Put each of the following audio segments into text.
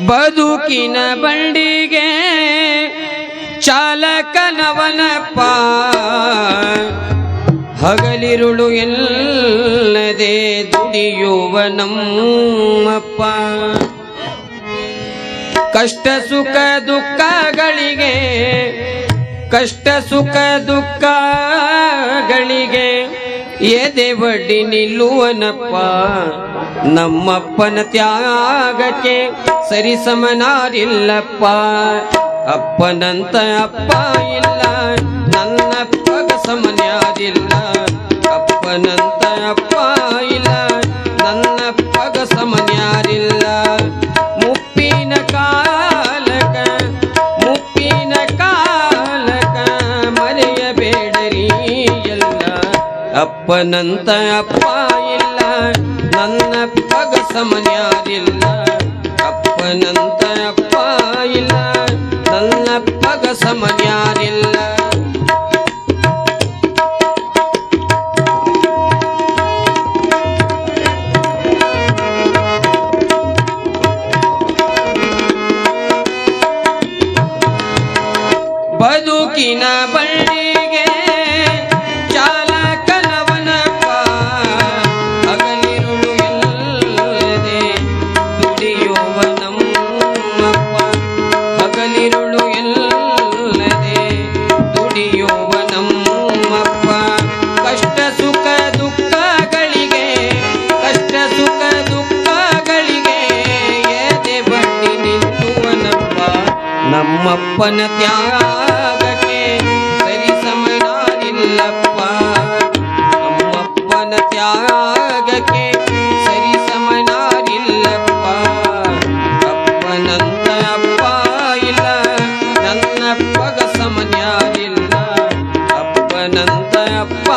ಬದುಕಿನ ಬಂಡಿಗೆ ಚಾಲಕನವನಪ್ಪ ಹಗಲಿರುಳು ಎಲ್ಲದೆ ದುಡಿಯುವ ನಮ್ಮಪ್ಪ. ಕಷ್ಟ, ಸುಖ, ದುಃಖಗಳಿಗೆ, ಕಷ್ಟ, ಸುಖ, ದುಃಖಗಳಿಗೆ ಎದೆ ಬಡ್ಡಿ ನಿಲ್ಲುವನಪ್ಪ. ನಮ್ಮಪ್ಪನ ತ್ಯಾಗಕ್ಕೆ ಸರಿಸಮನಾರಿಲ್ಲಪ್ಪ. ಅಪ್ಪನಂತ ಅಪ್ಪ ಇಲ್ಲ ನನ್ನಪ್ಪಗ ಸಮನ್ಯಾರಿಲ್ಲ ಅಪ್ಪನಂತ ಅಪ್ಪ ಇಲ್ಲ ನನ್ನಪ್ಪಗ ಸಮನ್ಯಾರಿಲ್ಲ. ಮುಪ್ಪಿನ ಕಾಲಕ ಮುಪ್ಪಿನ ಕಾಲಕ ಮರೆಯಬೇಡರಿ ಎಲ್ಲ. ಅಪ್ಪನಂತ ಅಪ್ಪ ಇಲ್ಲ ನನ್ನ ಪಗ ಸಮನ್ಯಾರಿಲ್ಲ ಅಪ್ಪನಂತ ಅಪ್ಪ ಇಲ್ಲ ನನ್ನ ಪಗ ಸಮನ್ಯಾರಿಲ್ಲ ಬದುಕಿನ ಬಳ್ಳಿಗೆ ನಮ್ಮಪ್ಪನ ತ್ಯಾಗಕ್ಕೆ ಸರಿ ಸಮನಾರಿಲ್ಲಪ್ಪ ನಮ್ಮಪ್ಪನ ತ್ಯಾಗಕ್ಕೆ ಸರಿ ಸಮನಾರಿಲ್ಲಪ್ಪ ಅಪ್ಪನಂತ ಅಪ್ಪ ಇಲ್ಲ ನನ್ನಪ್ಪಗ ಸಮನ್ಯಾರಿಲ್ಲ ಅಪ್ಪನಂತ ಅಪ್ಪ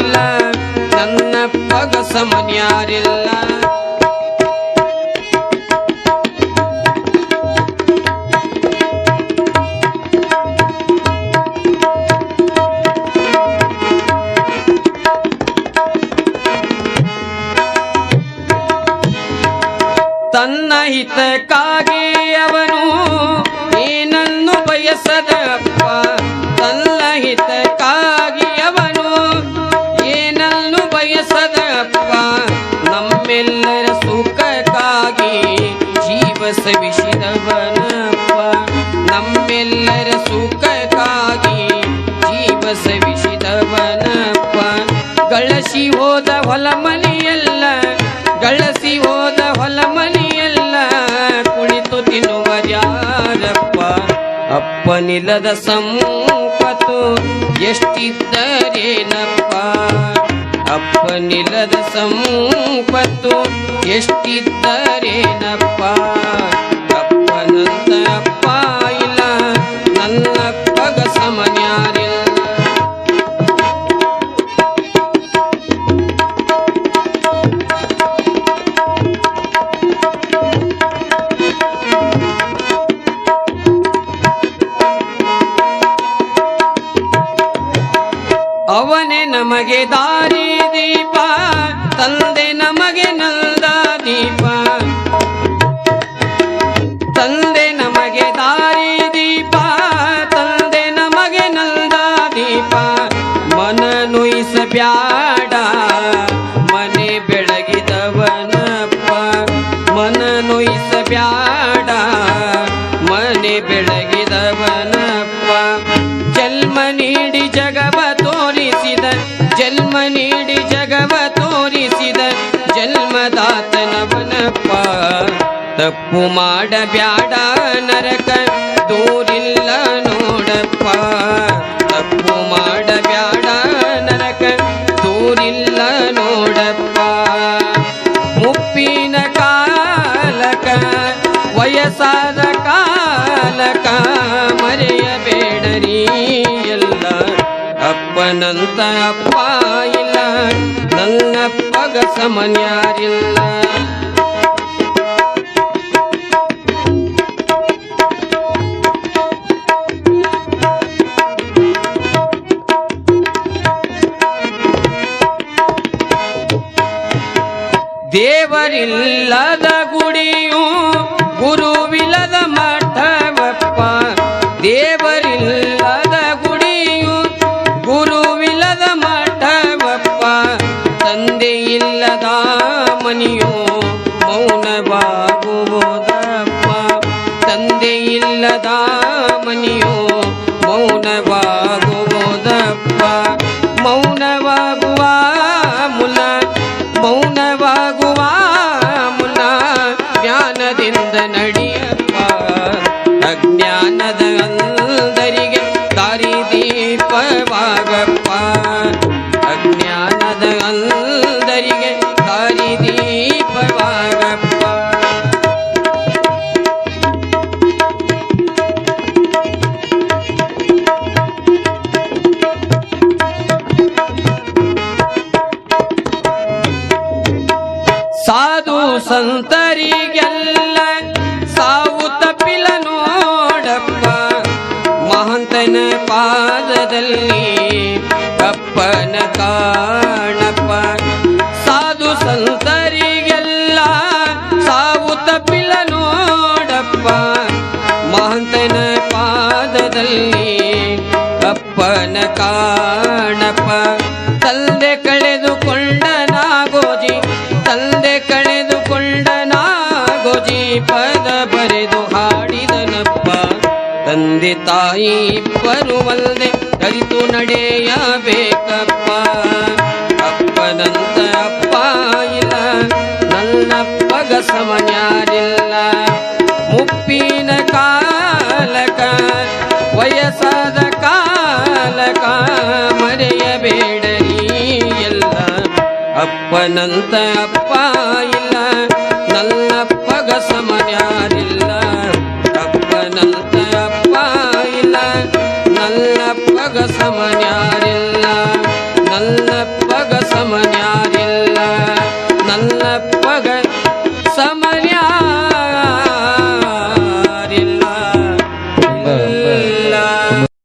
ಇಲ್ಲ ನನ್ನಪ್ಪಗ ಸಮನ್ಯಾರಿಲ್ಲ. ಹಿತಕ್ಕಾಗಿ ಅವನು ಏನನ್ನು ಬಯಸದಪ್ಪ? ತನ್ನ ಹಿತಕ್ಕಾಗಿ ಅವನು ಏನನ್ನು ಬಯಸದಪ್ಪ? ನಮ್ಮೆಲ್ಲರ ಸುಖಕ್ಕಾಗಿ ಜೀವ ಸವಿಸಿದವನಪ್ಪ. ನಮ್ಮೆಲ್ಲರ ಸುಖಕ್ಕಾಗಿ ಜೀವ ಸವಿಸಿದವನಪ್ಪ. ಗಳಸಿ ಹೋದ ಹೊಲ ಮನೆಯಲ್ಲ, ಗಳಸಿ ಹೋದ ಹೊಲ ಅಪ್ಪನಿಲ್ಲದ ಸಂಪತ್ತು ಎಷ್ಟಿದ್ದರೇನಪ್ಪ ಅಪ್ಪನಿಲ್ಲದ ಸಂಪತ್ತು ಎಷ್ಟಿದ್ದರೇನಪ್ಪ ನಮಗೆ ದಾರಿ ದೀಪ, ತಂದೆ ನಮಗೆ ನಂದ ದೀಪ. ತಂದೆ ನಮಗೆ ದಾರಿ ದೀಪ, ತಂದೆ ನಮಗೆ ನಂದ ದೀಪ. ಮನ ಬ್ಯಾಡ ಮನೆ ಬೆಳಗಿದವನಪ್ಪ. ಮನ ಬ್ಯಾಡ ಜನ್ಮ ನೀಡಿ ಜಗವ ತೋರಿಸಿದ ಜನ್ಮದಾತನವನಪ್ಪ ತಪ್ಪು ಮಾಡಬ್ಯಾಡ ನರಕ, ದೂರಿಲ್ಲ ನೋಡಪ್ಪ. ತಪ್ಪು ಮಾಡಬ್ಯಾಡ ನರಕ, ದೂರಿಲ್ಲ ನೋಡಪ್ಪ. ಮುಪ್ಪಿನ ಕಾಲಕ, ವಯಸ್ಸಾದ ಕಾಲಕ, ಮರೆಯಬೇಡರಿ. ಅಪ್ಪನಂತ ಅಪ್ಪ ಇಲ್ಲ ನನ್ನಪ್ಪಗ ಸಮನ್ಯಾರಿಲ್ಲ ದೇವರಿಲ್ಲದ ಮನೆಯಿಲ್ಲದ ಮನೆಯೋ ಮೌನವಾಗುವುದಪ್ಪ. ಮೌನವಾಗುವ ಮುಲ ಮೌನವಾಗುವ ಮುಲ ಜ್ಞಾನದಿಂದ ನಡೆಯಪ್ಪ. ಅಜ್ಞಾನದ ಅಂದರಿಗೆ ದಾರಿ ದೀಪವಾಗಪ್ಪ ಸಾಧು ಸಂತರಿಗೆಲ್ಲ ಸಾವು ತಪ್ಪಿಲ ನೋಡಪ್ಪ. ಮಹಂತನ ಪಾದದಲ್ಲಿ ಕಪ್ಪನ ಕಾಣಪ್ಪ. ಸಾಧು ಸಂತರಿಗೆಲ್ಲ ತಂದೆ ತಾಯಿ ಬರುವಲ್ಲದೆ ಕಲಿತು ನಡೆಯಬೇಕಪ್ಪ. ಅಪ್ಪನಂತ ಅಪ್ಪ ಇಲ್ಲ ನನ್ನಪ್ಪಗ ಸಮನ್ಯಾರಿಲ್ಲ. ಮುಪ್ಪಿನ ಕಾಲಕ, ವಯಸ್ಸಾದ ಕಾಲಕ ಮರೆಯಬೇಡರಿ ಎಲ್ಲ. ಅಪ್ಪನಂತ ಅಪ್ಪ ಇಲ್ಲ ನನ್ನಪ್ಪಗ ಸಮನ್ಯಾರಿಲ್ಲ. അവനാരില്ല നല്ല